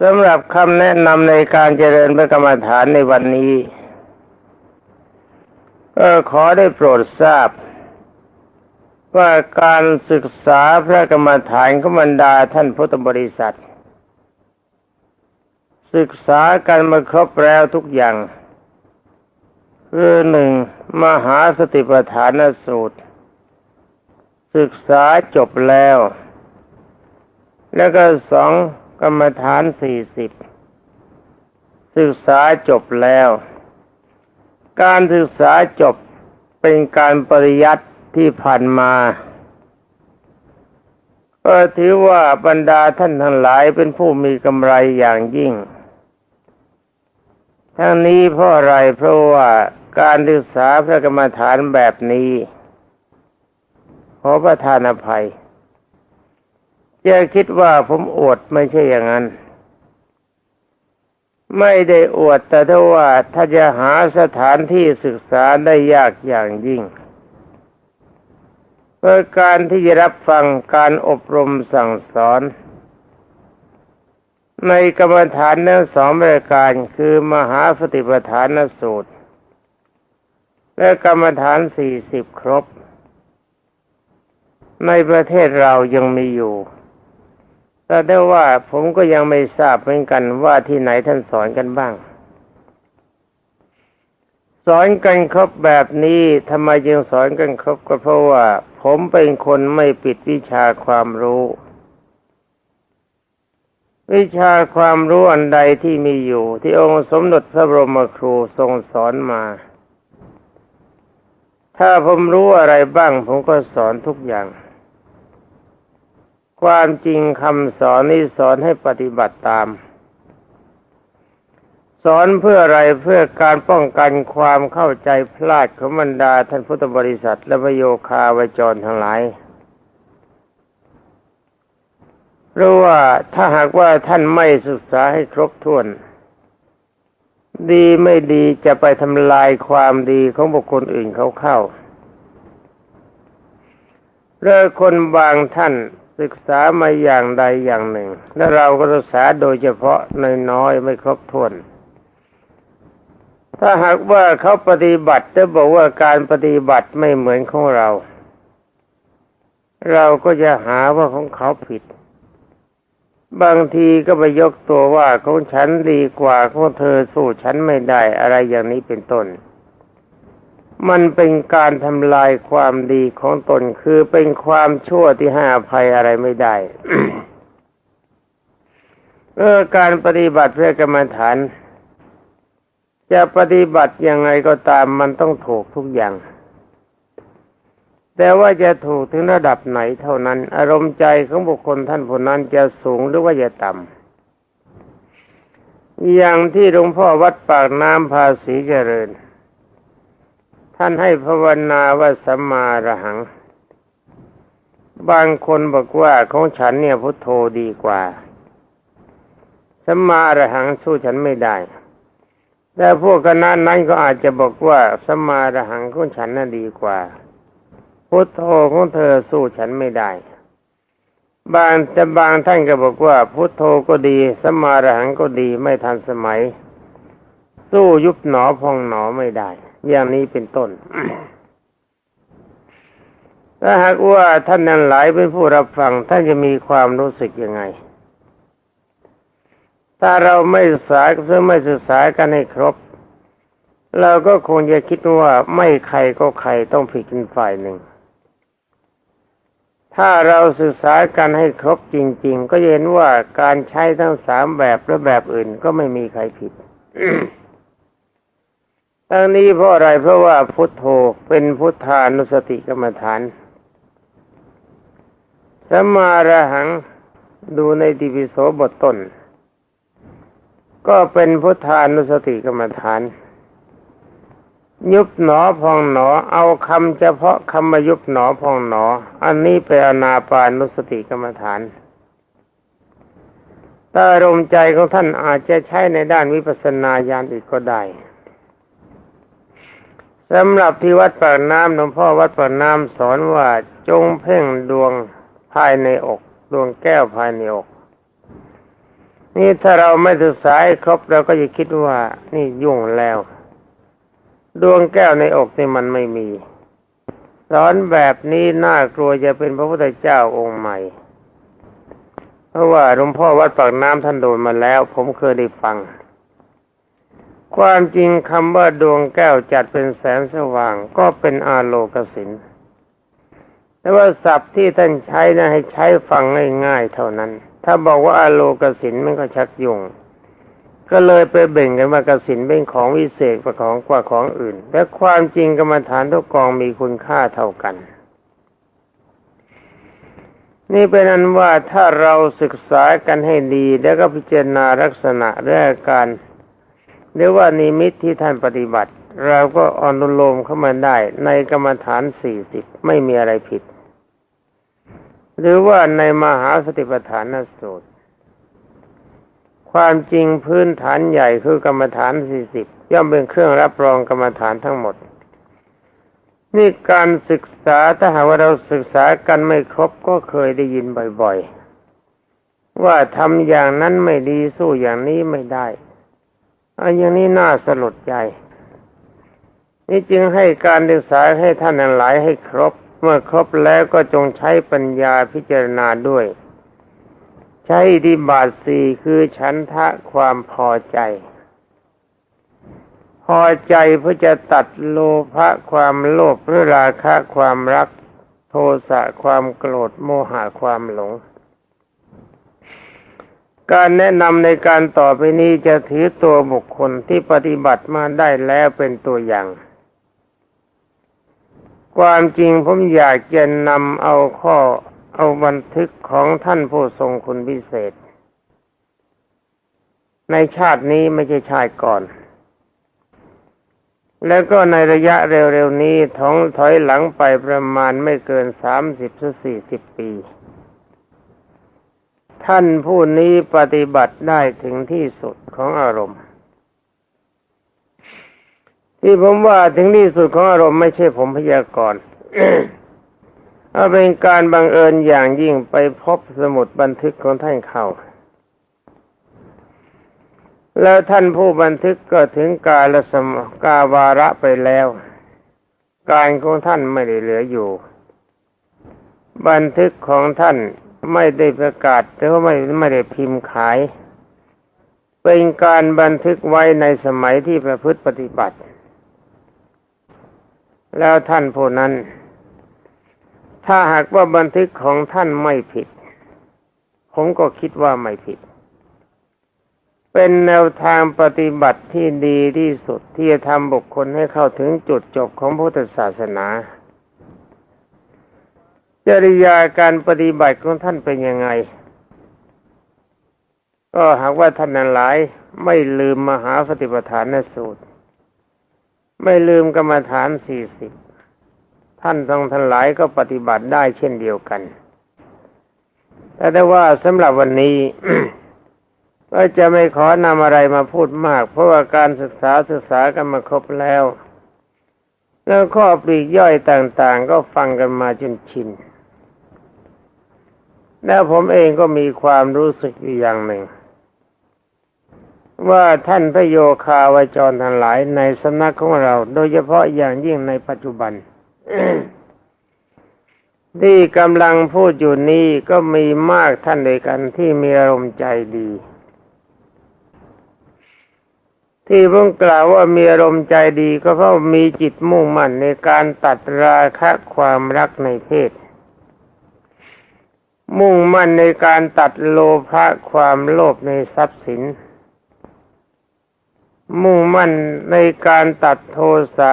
สำหรับคำแนะนำในการเจริญพระกรรมฐานในวันนี้ก็ขอได้โปรดทราบ ว่าการศึกษาพระกรรมฐานขบรรดาท่านพุทธบริษัท ศึกษากันมาครบแล้วทุกอย่างคือหนึ่งมหาสติปัฏฐานสูตร ศึกษาจบแล้ว แล้วก็สอง กรรมฐานสี่สิบศึกษาจบแล้ว การศึกษาจบเป็นการปริยัติที่ผ่านมาก็ถือว่าบรรดาท่านทั้งหลายเป็นผู้มีกำไรอย่างยิ่ง ทั้งนี้เพราะอะไรเพราะว่าการศึกษาพระกรรมฐานแบบนี้ ขอประทานอภัย จะคิดว่าผมอวดไม่ใช่อย่างนั้น ไม่ได้อวดแต่ถ้าว่าถ้าจะหาสถานที่ศึกษาได้ยากอย่างยิ่งเพื่อการที่จะรับฟังการอบรมสั่งสอน ในกรรมฐานทั้งสองรายการคือมหาสติปัฏฐานสูตร และกรรมฐานสี่สิบครบ ในประเทศเรายังมีอยู่ แต่ได้ว่าผมก็ยังไม่ทราบเหมือนกันว่าที่ไหนท่านสอนกันบ้าง สอนกันครบแบบนี้ทำไมจึงสอนกันครบก็เพราะว่า ผมเป็นคนไม่ปิดวิชาความรู้ วิชาความรู้อันใดที่มีอยู่ ที่องค์สมเด็จพระบรมครูทรงสอนมา ถ้าผมรู้อะไรบ้าง ผมก็สอนทุกอย่าง ความจริงคำสอนนี้สอนให้ปฏิบัติตาม สอนเพื่ออะไรเพื่อการป้องกันความเข้าใจพลาดของบรรดาท่านพุทธบริษัท และพโยคาวจรทั้งหลายเพราะว่าถ้าหากว่าท่านไม่ศึกษาให้ครบถ้วน ดีไม่ดีจะไปทำลายความดีของบุคคลอื่นเขาเข้าเรื่อคนบางท่าน ศึกษามาอย่างใดอย่างหนึ่ง และเราก็ศึกษาโดยเฉพาะนน้อยไม่ครบถ้วน ถ้าหากว่าเขาปฏิบัติจะบอกว่าการปฏิบัติไม่เหมือนของเรา เราก็จะหาว่าของเขาผิด บางทีก็ไปยกตัวว่าของฉันดีกว่าของเธอสู้ฉันไม่ได้อะไรอย่างนี้เป็นต้น มันเป็นการทำลายความดีของตนคือเป็นความชั่วที่ห้าภัยอะไรไม่ได้เออการปฏิบัติเพื่อกรรมฐาน จะปฏิบัติยังไงก็ตามมันต้องถูกทุกอย่าง แต่ว่าจะถูกถึงระดับไหนเท่านั้น อารมณ์ใจของบุคคลท่านผู้นั้นจะสูงหรือว่าจะต่ำอย่างที่หลวงพ่อวัดปากน้ำภาษีเจริญ ท่านให้ภาวนาว่าสัมมาระหัง บางคนบอกว่าของฉันเนี่ยพุทโธดีกว่าสัมมาระหังสู้ฉันไม่ได้ แต่พวกคณะนั้นก็อาจจะบอกว่าสัมมาระหังของฉันน่ะดีกว่า พุทโธของเธอสู้ฉันไม่ได้ บางแต่บางท่านก็บอกว่า พุทโธก็ดีสัมมาระหังก็ดีไม่ทันสมัย สู้ยุบหนอพองหนอไม่ได้ อย่างนี้เป็นต้นถ้าหากว่าท่านนั้นหลายเป็นผู้รับฟัง ท่านจะมีความรู้สึกยังไง ถ้าเราไม่ศึกษาเพื่อไม่ศึกษากันให้ครบ เราก็คงจะคิดว่าไม่ใครก็ใครต้องผิดกันฝ่ายหนึ่ง ถ้าเราศึกษากันให้ครบจริง ๆ ก็เห็นว่าการใช้ทั้งสามแบบและแบบอื่นก็ไม่มีใครผิด ทั้งนี้เพราะอะไรเพราะว่าพุทโธเป็นพุทธานุสติกรรมฐานสมาระหังดูในติปิโสบทต้น ก็เป็นพุทธานุสติกรรมฐาน ยุบหนอพองหนอ เอาคำเฉพาะคำมายุบหนอพองหนอ อันนี้เป็นอนาปานุสติกรรมฐานถ้าอารมณ์ใจของท่านอาจจะใช้ในด้านวิปัสสนาญาณอีกก็ได้ สำหรับที่วัดปากน้ำหลวงพ่อวัดปากน้ำสอนว่าจงเพ่งดวงภายในอก ดวงแก้วภายในอก นี่ถ้าเราไม่ศึกษาครบเราก็จะคิดว่า นี่ยุ่งแล้ว ดวงแก้วในอกนี่มันไม่มีสอนแบบนี้น่ากลัวจะเป็นพระพุทธเจ้าองค์ใหม่ เพราะว่าหลวงพ่อวัดปากน้ำท่านโดนมาแล้ว ผมเคยได้ฟัง ความจริงคำว่าดวงแก้วจัดเป็นแสงสว่าง ก็เป็นอาโลกสินแต่ว่าศัพท์ที่ท่านใช้นะให้ใช้ฟังง่ายๆเท่านั้น ถ้าบอกว่าอาโลกสินมันก็ชักยุ่งก็เลยไปเบ่งกันว่ากสินเป็นของวิเศษกว่าของกว่าของอื่น และความจริงกรรมฐานทุกกองมีคุณค่าเท่ากัน นี่เป็นอันว่าถ้าเราศึกษากันให้ดี แล้วก็พิจารณาลักษณะและอาการ หรือว่านิมิตที่ท่านปฏิบัติ เราก็อนุโลมเข้ามาได้ในกรรมฐานสี่สิบไม่มีอะไรผิด หรือว่าในมหาสติปัฏฐานสูตร ความจริงพื้นฐานใหญ่คือกรรมฐานสี่สิบย่อมเป็นเครื่องรับรองกรรมฐานทั้งหมดนี่การศึกษาถ้าหากว่าเราศึกษากันไม่ครบก็เคยได้ยินบ่อยๆ ว่าทำอย่างนั้นไม่ดีสู้อย่างนี้ไม่ได้ อันอย่างนี้น่าสลดใจ นี่จึงให้การศึกษาให้ท่านหลายให้ครบ เมื่อครบแล้วก็จงใช้ปัญญาพิจารณาด้วย ใช้อิทธิบาทสี่คือฉันทะความพอใจ พอใจเพื่อจะตัดโลภะความโลภหรือราคะความรัก โทสะความโกรธโมหะความหลง การแนะนำในการต่อไปนี้จะถือตัวบุคคลที่ปฏิบัติมาได้แล้วเป็นตัวอย่าง ความจริงผมอยากจะนำเอาข้อเอาบันทึกของท่านผู้ทรงคุณพิเศษ ในชาตินี้ไม่ใช่ชาติก่อน แล้วก็ในระยะเร็วๆนี้ท้องถอยหลังไปประมาณไม่เกินสามสิบสี่สิบปี ท่านผู้นี้ปฏิบัติได้ถึงที่สุดของอารมณ์ ที่ผมว่าถึงที่สุดของอารมณ์ไม่ใช่ผมพยากรณ์เอาเป็นการบังเอิญอย่างยิ่งไปพบสมุดบันทึกของท่านเขาแล้วท่านผู้บันทึกก็ถึงกาลสมกาวาระไปแล้ว การของท่านไม่ได้เหลืออยู่ บันทึกของท่าน ไม่ได้ประกาศแต่ว่าไม่ไม่ได้พิมพ์ขาย เป็นการบันทึกไว้ในสมัยที่ประพฤติปฏิบัติ แล้วท่านผู้นั้น ถ้าหากว่าบันทึกของท่านไม่ผิด ผมก็คิดว่าไม่ผิด เป็นแนวทางปฏิบัติที่ดีที่สุดที่จะทำบุคคลให้เข้าถึงจุดจบของพุทธศาสนา จริยาการปฏิบัติของท่านเป็นยังไง ก็หากว่าท่านนั้นหลายไม่ลืมมหาสติปัฏฐานสูตร ไม่ลืมกรรมฐานสี่สิบท่านทั้งทั้งหลายก็ปฏิบัติได้เช่นเดียวกัน แต่ได้ว่าสำหรับวันนี้ก็จะไม่ขอนำอะไรมาพูดมาก เพราะว่าการศึกษาศึกษากันมาครบแล้ว แล้วข้อปลีกย่อยต่างๆ ก็ฟังกันมาจนชิน แล้วผมเองก็มีความรู้สึกอยู่อย่างหนึ่ง ว่าท่านพระโยคาวจรทั้งหลายในสำนักของเรา โดยเฉพาะอย่างยิ่งในปัจจุบันที่กำลังพูดอยู่นี้ก็มีมากท่านเดยกันที่มีอารมณ์ใจดี ที่ผมกล่าวว่ามีอารมณ์ใจดีก็เพราะมีจิตมุ่งมั่นในการตัดราคะความรักในเพศ มุ่งมั่นในการตัดโลภะความโลภในทรัพย์สิน มุ่งมั่นในการตัดโทสะ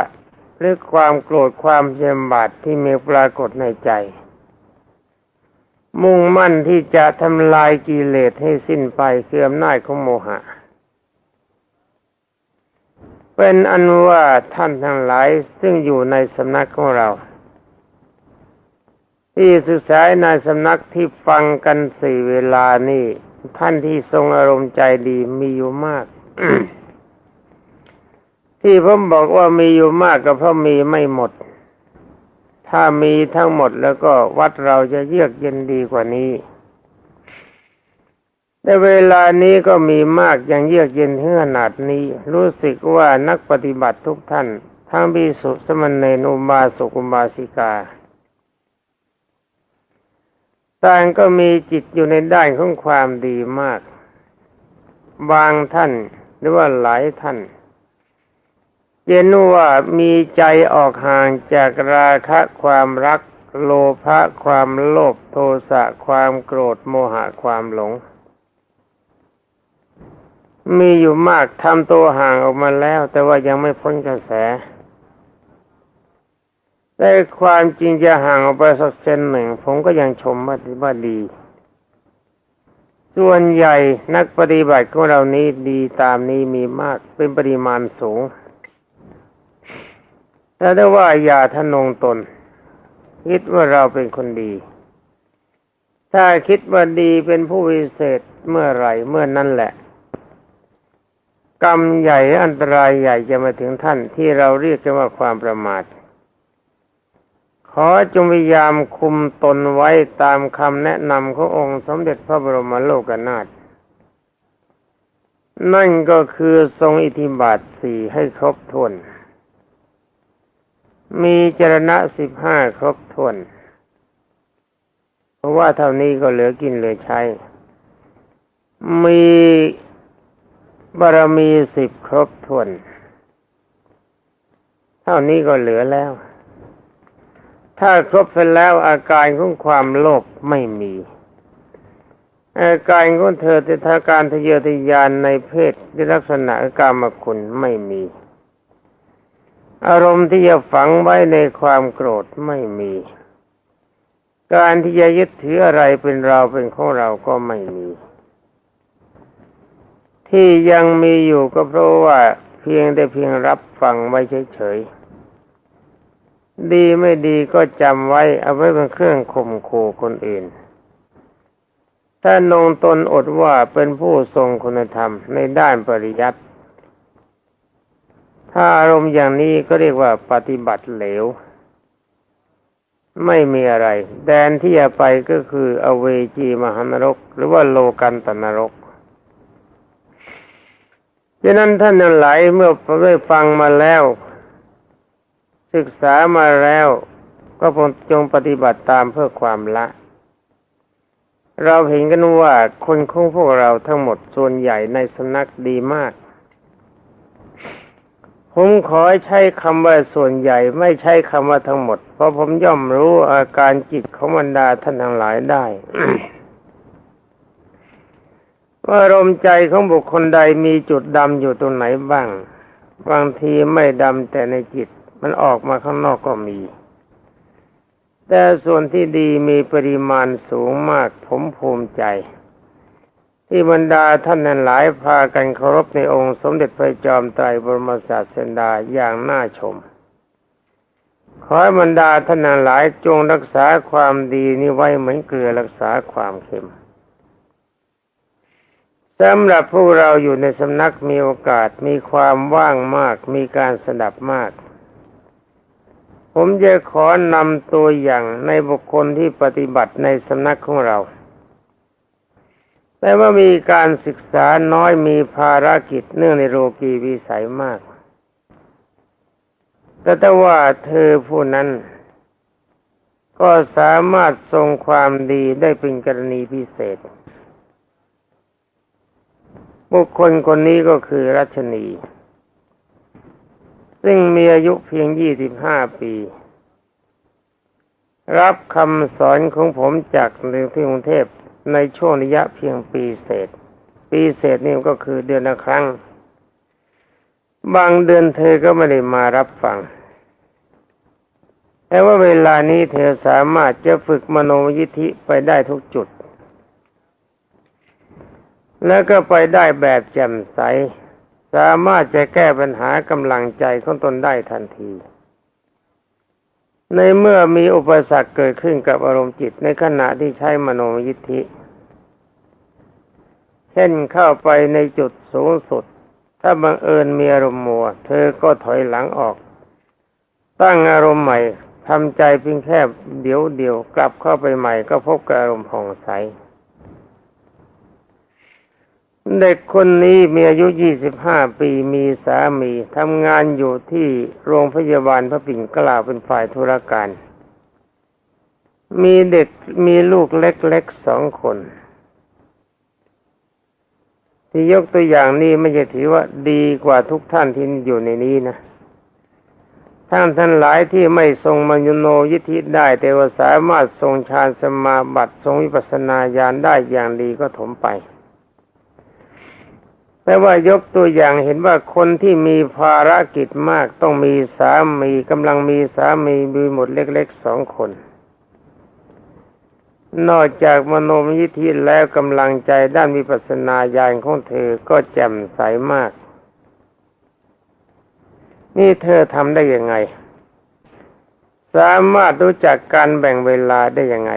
หรือความโกรธความเยมบาดที่มีปรากฏในใจ มุ่งมั่นที่จะทำลายกิเลสให้สิ้นไปคืออำนาจของโมหะ เป็นอันว่าท่านทั้งหลายซึ่งอยู่ในสำนักของเรา ที่ศึกษาในสำนักที่ฟังกันสี่เวลานี่ ท่านที่ทรงอารมณ์ใจดีมีอยู่มาก ที่ผมบอกว่ามีอยู่มากก็เพราะมีไม่หมด ถ้ามีทั้งหมดแล้วก็วัดเราจะเยือกเย็นดีกว่านี้แแต่เวลานี้ก็มีมากย่างเยือกเย็นถึงขนาดนี้ รู้สึกว่านักปฏิบัติทุกท่าน ทั้งบิสุสมณเณรอุบาสกุบาสิกา ต่างก็มีจิตอยู่ในด้านของความดีมาก บางท่านหรือว่าหลายท่านเย็นว่ามีใจออกห่างจากราคะความรัก โลภะความโลภโทสะความโกรธโมหะความหลง มีอยู่มากทำตัวห่างออกมาแล้ว แต่ว่ายังไม่พ้นกระแส แต่ความจริงจะห่างออกไปสักเซนหนึ่ง ผมก็ยังชมว่าว่าดี ส่วนใหญ่นักปฏิบัติของเรานี้ดีตามนี้มีมากเป็นปริมาณสูงแต่ได้ว่าอย่าทะนงตน คิดว่าเราเป็นคนดี ถ้าคิดว่าดีเป็นผู้วิเศษเมื่อไรเมื่อนั้นแหละ กรรมใหญ่อันตรายใหญ่จะมาถึงท่านที่เราเรียกกันว่าความประมาท ขอจงพยายามคุมตนไว้ตามคำแนะนำขององค์สมเด็จพระบรมโลกนาถนั่นก็คือทรงอิทธิบาทสี่ให้ครบถ้วน มีจรณะสิบห้าครบถ้วน เพราะว่าเท่านี้ก็เหลือกินเหลือใช้ มีบารมีสิบครบถ้วน เท่านี้ก็เหลือแล้ว ถ้าครบไปแล้วอาการของความโลภไม่มี อาการของเธอที่ทาการทะเยอทะยานในเพศในลักษณะกามคุณไม่มี อารมณ์ที่จะฝังไว้ในความโกรธไม่มี การที่จะยึดถืออะไรเป็นเราเป็นของเราก็ไม่มี ที่ยังมีอยู่ก็เพราะว่าเพียงได้เพียงรับฟังไว้เฉยๆ ดีไม่ดีก็จำไว้เอาไว้เป็นเครื่องข่มขู่คนอื่น ถ้านงตนอดว่าเป็นผู้ทรงคุณธรรมในด้านปริยัติ ถ้าอารมณ์อย่างนี้ก็เรียกว่าปฏิบัติเหลว ไม่มีอะไร แดนที่จะไปก็คืออเวจีมหานรก หรือว่าโลกันตนรกดังนั้นท่านหลายเมื่อได้ฟังมาแล้ว ศึกษามาแล้วก็จงปฏิบัติตามเพื่อความละ เราเห็นกันว่าคนของพวกเราทั้งหมดส่วนใหญ่ในสำนักดีมาก ผมขอใช้คำว่าส่วนใหญ่ไม่ใช้คำว่าทั้งหมด เพราะผมย่อมรู้อาการจิตของบรรดาท่านทั้งหลายได้ว่าอารมณ์ใจของบุคคลใดมีจุดดำอยู่ตรงไหนบ้าง บางทีไม่ดำแต่ในจิต มันออกมาข้างนอกก็มี แต่ส่วนที่ดีมีปริมาณสูงมากผมภูมิใจ ที่บรรดาท่านนั้นหลายพากันเคารพในองค์สมเด็จพระจอมไตรบรมศาสดาอย่างน่าชม ขอให้บรรดาท่านนั้นหลายจงรักษาความดีนี้ไว้เหมือนเกลือรักษาความเค็มสำหรับผู้เราอยู่ในสำนักมีโอกาสมีความว่างมาก มีการสดับมาก ผมจะขอนำตัวอย่างในบุคคลที่ปฏิบัติในสำนักของเรา แต่ว่ามีการศึกษาน้อยมีภารกิจเนื่องในโลกีวิสัยมาก แต่ถ้าว่าเธอผู้นั้น ก็สามารถทรงความดีได้เป็นกรณีพิเศษ บุคคลคนนี้ก็คือรัชนี ซึ่งมีอายุเพียงยี่สิบห้าปี รับคำสอนของผมจากในที่กรุงเทพในช่วงระยะเพียงปีเศษ ปีเศษนี่ก็คือเดือนละครั้ง บางเดือนเธอก็ไม่ได้มารับฟัง แต่ว่าเวลานี้เธอสามารถจะฝึกมโนยิธิไปได้ทุกจุด แล้วก็ไปได้แบบแจ่มใส สามารถจะแก้ปัญหากำลังใจของตนได้ทันที ในเมื่อมีอุปสรรคเกิดขึ้นกับอารมณ์จิตในขณะที่ใช้มโนยิทธิ เช่นเข้าไปในจุดสูงสุด ถ้าบังเอิญมีอารมณ์มัว เธอก็ถอยหลังออก ตั้งอารมณ์ใหม่ทำใจเพียงแค่เดี๋ยวเดียวกลับเข้าไปใหม่ก็พบกับอารมณ์ผ่องใส เด็กคนนี้มีอายุ 25 ปีมีสามีทำงานอยู่ที่โรงพยาบาลพระปิ่นเกล้าเป็นฝ่ายธุรการ มีเด็กมีลูกเล็กๆสองคน ที่ยกตัวอย่างนี้ไม่ใช่ถือว่าดีกว่าทุกท่านที่อยู่ในนี้นะท่านท่านหลายที่ไม่ทรงมัญญโนยิทธิได้ แต่ว่าสามารถทรงฌานสมาบัติทรงวิปัสสนาญาณได้อย่างดีก็ถมไป แต่ว่ายกตัวอย่างเห็นว่าคนที่มีภารกิจมากต้องมีสามีกำลังมีสามีมีหมดเล็กๆสองคน นอกจากมโนมยิธิแล้วกำลังใจด้านวิปัสสนาญาณของเธอก็แจ่มใสมาก นี่เธอทำได้ยังไง สามารถรู้จักการแบ่งเวลาได้ยังไง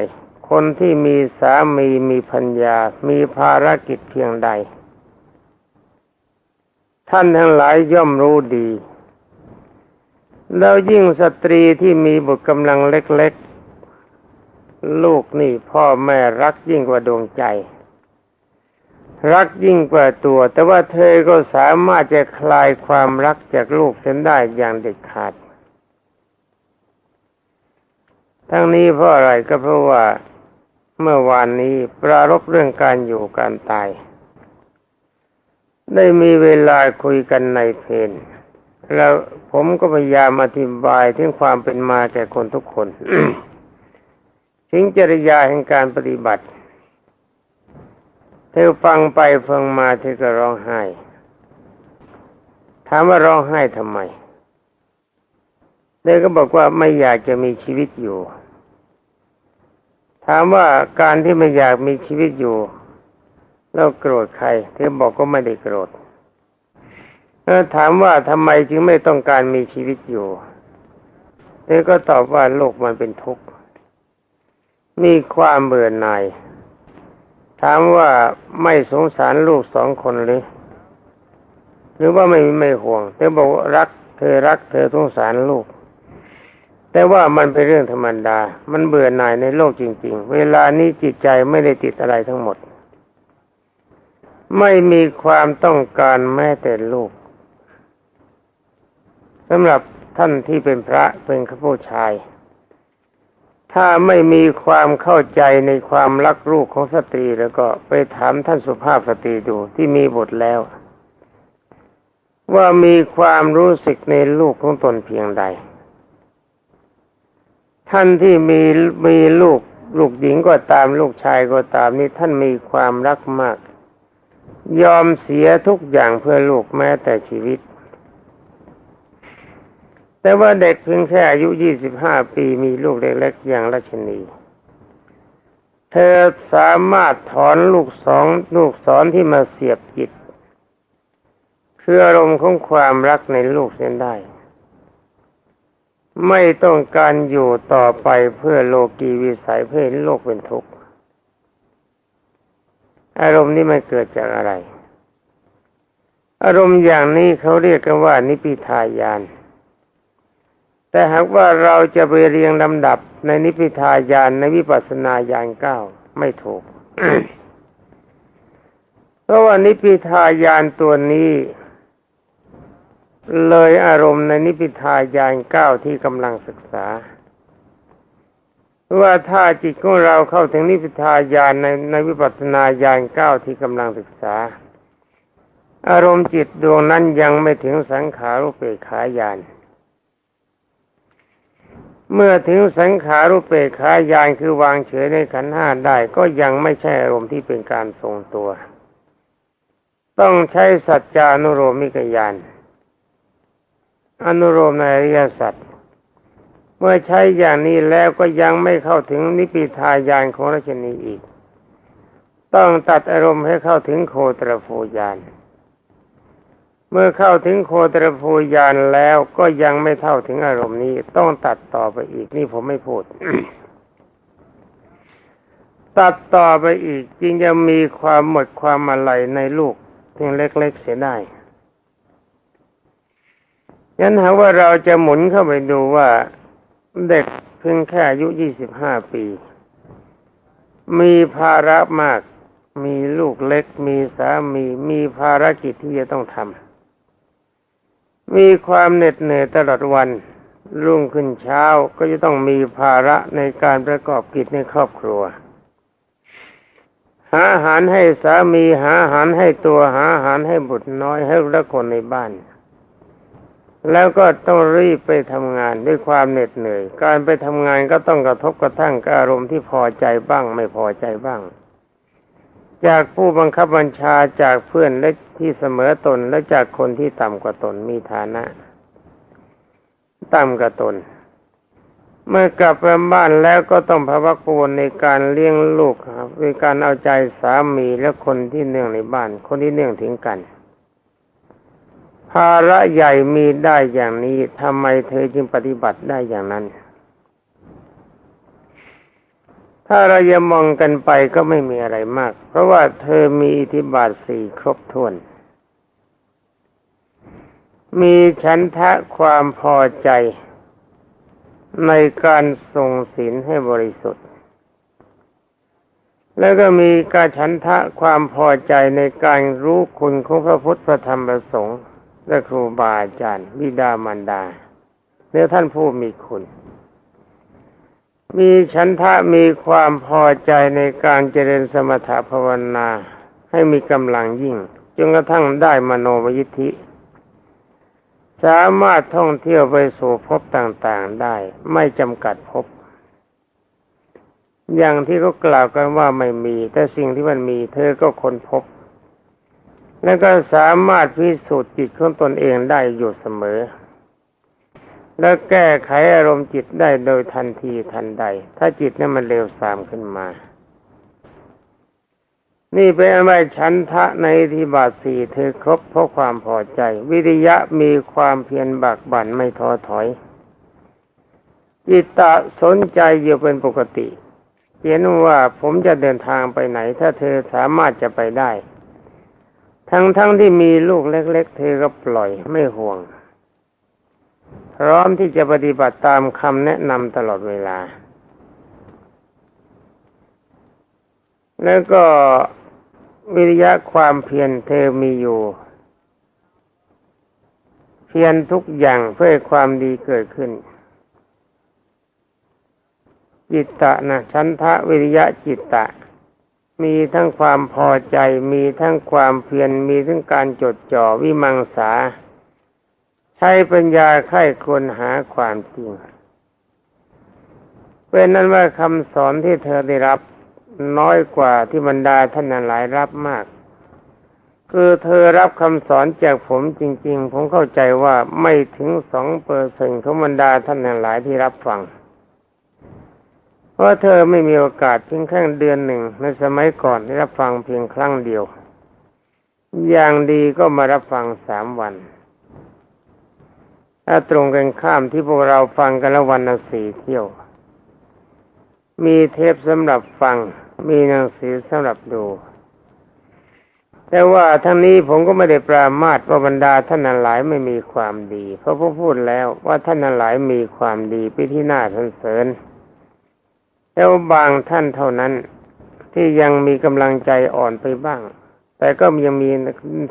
คนที่มีสามีมีพัญญามีภารกิจเพียงใด ท่านทั้งหลายย่อมรู้ดี แล้วยิ่งสตรีที่มีบุตรกำลังเล็กๆ ลูกนี่พ่อแม่รักยิ่งกว่าดวงใจ รักยิ่งกว่าตัว แต่ว่าเธอก็สามารถจะคลายความรักจากลูกเส้นได้อย่างเด็ดขาด ทั้งนี้เพราะอะไรก็เพราะว่าเมื่อวานนี้ปรารบเรื่องการอยู่การตาย ได้มีเวลาคุยกันในเพนแล้วผมก็พยายามอธิบายถึงความเป็นมาแก่คนทุกคนถึงจริยาแห่งการปฏิบัติ เธอฟังไปฟังมาเธอก็ร้องไห้ ถามว่าร้องไห้ทำไมเธอก็บอกว่าไม่อยากจะมีชีวิตอยู่ ถามว่าการที่ไม่อยากมีชีวิตอยู่ แล้วโกรธใครเธอบอกก็ไม่ได้โกรธถามว่าทำไมจึงไม่ต้องการมีชีวิตอยู่เธอก็ตอบว่าโลกมันเป็นทุกข์มีความเบื่อหน่ายถามว่าไม่สงสารลูกสองคนหรือหรือว่าไม่ไม่ห่วงเธอบอกว่ารัก เธอรัก เธอสงสารลูก แต่ว่ามันเป็นเรื่องธรรมดา มันเบื่อหน่ายในโลกจริง ๆ เวลานี้จิตใจไม่ได้ติดอะไรทั้งหมด ไม่มีความต้องการแม้แต่ลูกสำหรับท่านที่เป็นพระเป็นข้าผู้ชาย ถ้าไม่มีความเข้าใจในความรักลูกของสตรีแล้วก็ไปถามท่านสุภาพสตรีดูที่มีบทแล้ว ว่ามีความรู้สึกในลูกของตนเพียงใด ท่านที่มีมีลูกลูกหญิงก็ตามลูกชายก็ตามนี่ท่านมีความรักมาก ยอมเสียทุกอย่างเพื่อลูกแม้แต่ชีวิต แต่ว่าเด็กเพียงแค่อายุยี่สิบห้าปีมีลูกเล็กๆอย่างราชนีเธอสามารถถอนลูกสองลูกศรที่มาเสียบจิตคืออารมณ์ของความรักในลูกเส้นได้ ไม่ต้องการอยู่ต่อไปเพื่อโลกีวิสัยเพื่อโลกเป็นทุกข์ อารมณ์นี้มันเกิดจากอะไร อารมณ์อย่างนี้เขาเรียกกันว่านิพิทายาน แต่หากว่าเราจะไปเรียงลำดับในนิพิทายานในวิปัสสนาญาณเก้าไม่ถูก เพราะว่านิพิทายานตัวนี้ เลยอารมณ์ในนิพิทายานเก้าที่กำลังศึกษา ว่าถ้าจิตของเราเข้าถึงนิพิทายานในในวิปัสสนาญาณเก้าที่กำลังศึกษา อารมณ์จิตดวงนั้นยังไม่ถึงสังขารุปเปกขายาน เมื่อถึงสังขารุปเปกขายานคือวางเฉยในขันห้าได้ก็ยังไม่ใช่อารมณ์ที่เป็นการทรงตัว ต้องใช้สัจจานุโรมิกยานอนุโลมในอริยสัจ เมื่อใช้อย่างนี้แล้วก็ยังไม่เข้าถึงนิพิทายานของราชนีอีก ต้องตัดอารมณ์ให้เข้าถึงโคตรภูยาน เมื่อเข้าถึงโคตรภูยานแล้วก็ยังไม่เท่าถึงอารมณ์นี้ ต้องตัดต่อไปอีกนี่ผมไม่พูด ตัดต่อไปอีกจึงจะมีความหมดความอะไรในลูกเพียงเล็ก ๆ เสียได้ยันหาว่าเราจะหมุนเข้าไปดูว่า เด็กเพียงแค่อายุยี่สิบห้าปี มีภาระมาก มีลูกเล็ก มีสามีมีภารกิจที่จะต้องทำมีความเหน็ดเหนื่อยตลอดวัน รุ่งขึ้นเช้าก็จะต้องมีภาระในการประกอบกิจในครอบครัว หาอาหารให้สามีหาอาหารให้ตัวหาอาหารให้บุตรน้อยให้ละคนในบ้าน แล้วก็ต้องรีบไปทำงานด้วยความเหน็ดเหนื่อย การไปทำงานก็ต้องกระทบกระทั่งกับอารมณ์ที่พอใจบ้าง ไม่พอใจบ้าง จากผู้บังคับบัญชาจากเพื่อนและที่เสมอตนและจากคนที่ต่ำกว่าตนมีฐานะต่ำกว่าตน เมื่อกลับไปบ้านแล้วก็ต้องพะวักพวนในการเลี้ยงลูกครับในการเอาใจสามีและคนที่เนื่องในบ้าน คนที่เนื่องถึงกัน ภาระใหญ่มีได้อย่างนี้ทำไมเธอจึงปฏิบัติได้อย่างนั้น ถ้าเราจะมองกันไปก็ไม่มีอะไรมาก เพราะว่าเธอมีอิทธิบาทสี่ครบถ้วน มีฉันทะความพอใจในการทรงศีลให้บริสุทธิ์ แล้วก็มีการฉันทะความพอใจในการรู้คุณของพระพุทธพระธรรมพระสงฆ์ และครูบาอาจารย์บิดามารดาเนื้อท่านผู้มีคุณ มีฉันทะมีความพอใจในการเจริญสมถภาวนา ให้มีกำลังยิ่งจนกระทั่งได้มโนมยิทธิ สามารถท่องเที่ยวไปสู่ภพต่างๆได้ ไม่จำกัดภพอย่างที่เขากล่าวกันว่าไม่มี แต่สิ่งที่มันมีเธอก็ค้นพบ แล้วก็สามารถพิสูจน์จิตของตนเองได้อยู่เสมอ และแก้ไขอารมณ์จิตได้โดยทันทีทันใด ถ้าจิตนั้นมันเร็วสามขึ้นมา นี่เป็นอันว่าฉันทะในที่บาทสี่เธอครบเพราะความพอใจ วิริยะมีความเพียรบักบั่นไม่ท้อถอยจิตตะสนใจอยู่เป็นปกติเห็นว่าผมจะเดินทางไปไหน ถ้าเธอสามารถจะไปได้ ทั้งๆทที่มีลูกเล็ก ๆ เธอก็ปล่อยไม่ห่วง พร้อมที่จะปฏิบัติตามคำแนะนำตลอดเวลา แล้วก็วิริยะความเพียรเธอมีอยู่ เพียรทุกอย่างเพื่อความดีเกิดขึ้นจิตตะนะชันทะวิริยะจิตตะ มีทั้งความพอใจ มีทั้งความเพียรมีทั้งการจดจ่อวิมังสา ใช้ปัญญาไข้ควรหาความจริงเป็นนั้นว่าคำสอนที่เธอได้รับน้อยกว่าที่บรรดาท่านหลายรับมาก คือเธอรับคำสอนจากผมจริง ๆ ผมเข้าใจว่าไม่ถึงสองเปอร์เซ็นของบรรดาท่านหลายที่รับฟัง ราะเธอไม่มีโอกาสเพียงแค่เดือนหนึ่งในสมัยก่อนได้รับฟังเพียงครั้งเดียว อย่างดีก็มารับฟังสามวันถ้าตรงกันข้ามที่พวกเราฟังกันละวันละสี่เที่ยว มีเทปสำหรับฟัง มีหนังสือสำหรับดู แต่ว่าทั้งนี้ผมก็ไม่ได้ปรามาสว่าบรรดาท่านหลายไม่มีความดี เพราะผมพูดแล้วว่าท่านหลายมีความดีไปที่หน่าสรรเสริญ แล้วบางท่านเท่านั้นที่ยังมีกำลังใจอ่อนไปบ้าง แต่ก็ยังมี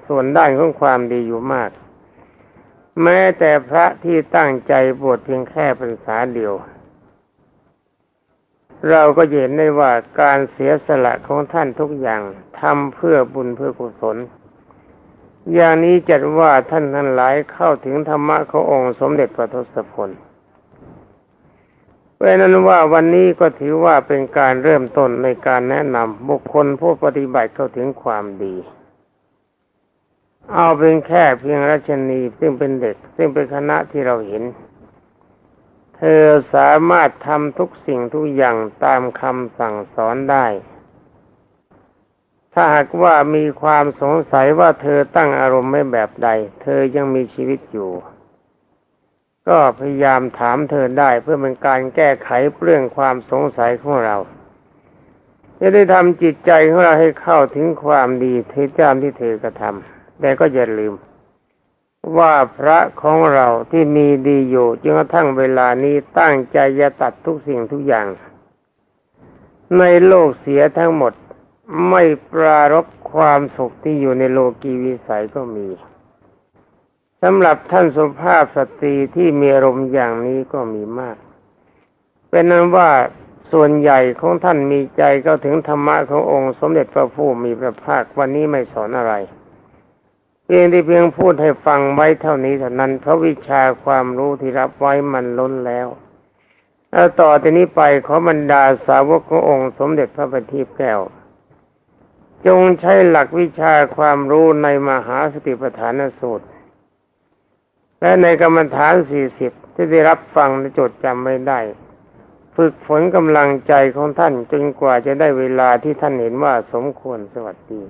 ส่วนด้านของความดีอยู่มาก แม้แต่พระที่ตั้งใจบวชเพียงแค่พรรษาเดียว เราก็เห็นได้ว่าการเสียสละของท่านทุกอย่างทำเพื่อบุญเพื่อกุศล อย่างนี้จัดว่าท่านทั้งหลายเข้าถึงธรรมะขององค์สมเด็จพระทศพล เพราะนั้นว่าวันนี้ก็ถือว่าเป็นการเริ่มต้นในการแนะนำบุคคลผู้ปฏิบัติเข้าถึงความดี เอาเป็นแค่เพียงรัชนีซึ่งเป็นเด็ก ซึ่งเป็นคณะที่เราเห็น เธอสามารถทำทุกสิ่งทุกอย่างตามคำสั่งสอนได้ ถ้าหากว่ามีความสงสัยว่าเธอตั้งอารมณ์ไม่แบบใด เธอยังมีชีวิตอยู่ ก็พยายามถามเธอได้เพื่อเป็นการแก้ไขเรื่องความสงสัยของเราจะได้ทำจิตใจของเราให้เข้าถึงความดีเทจามที่เธอกระทำแต่ก็อย่าลืม ว่าพระของเราที่มีดีอยู่จนกระทั่งเวลานี้ตั้งใจจะตัดทุกสิ่งทุกอย่าง ในโลกเสียทั้งหมดไม่ปรารบความสุขที่อยู่ในโลกีวิสัยก็มี สำหรับท่านสุภาพสตรีที่มีอารมณ์อย่างนี้ก็มีมาก เป็นนั้นว่าส่วนใหญ่ของท่านมีใจก็ถึงธรรมะขององค์สมเด็จพระผู้มีพระภาควันนี้ไม่สอนอะไร เพียงที่เพียงพูดให้ฟังไว้เท่านี้เท่านั้นเพราะวิชาความรู้ที่รับไว้มันล้นแล้วแล้วต่อจากนี้ไปขอบรรดาสาวกขององค์สมเด็จพระบัณฑิตแก้ว จงใช้หลักวิชาความรู้ในมหาสติปัฏฐานสูตร และในกรรมฐานสี่สิบที่ได้รับฟังและจดจำไม่ได้ ฝึกฝนกำลังใจของท่านจนกว่าจะได้เวลาที่ท่านเห็นว่าสมควรสวัสดี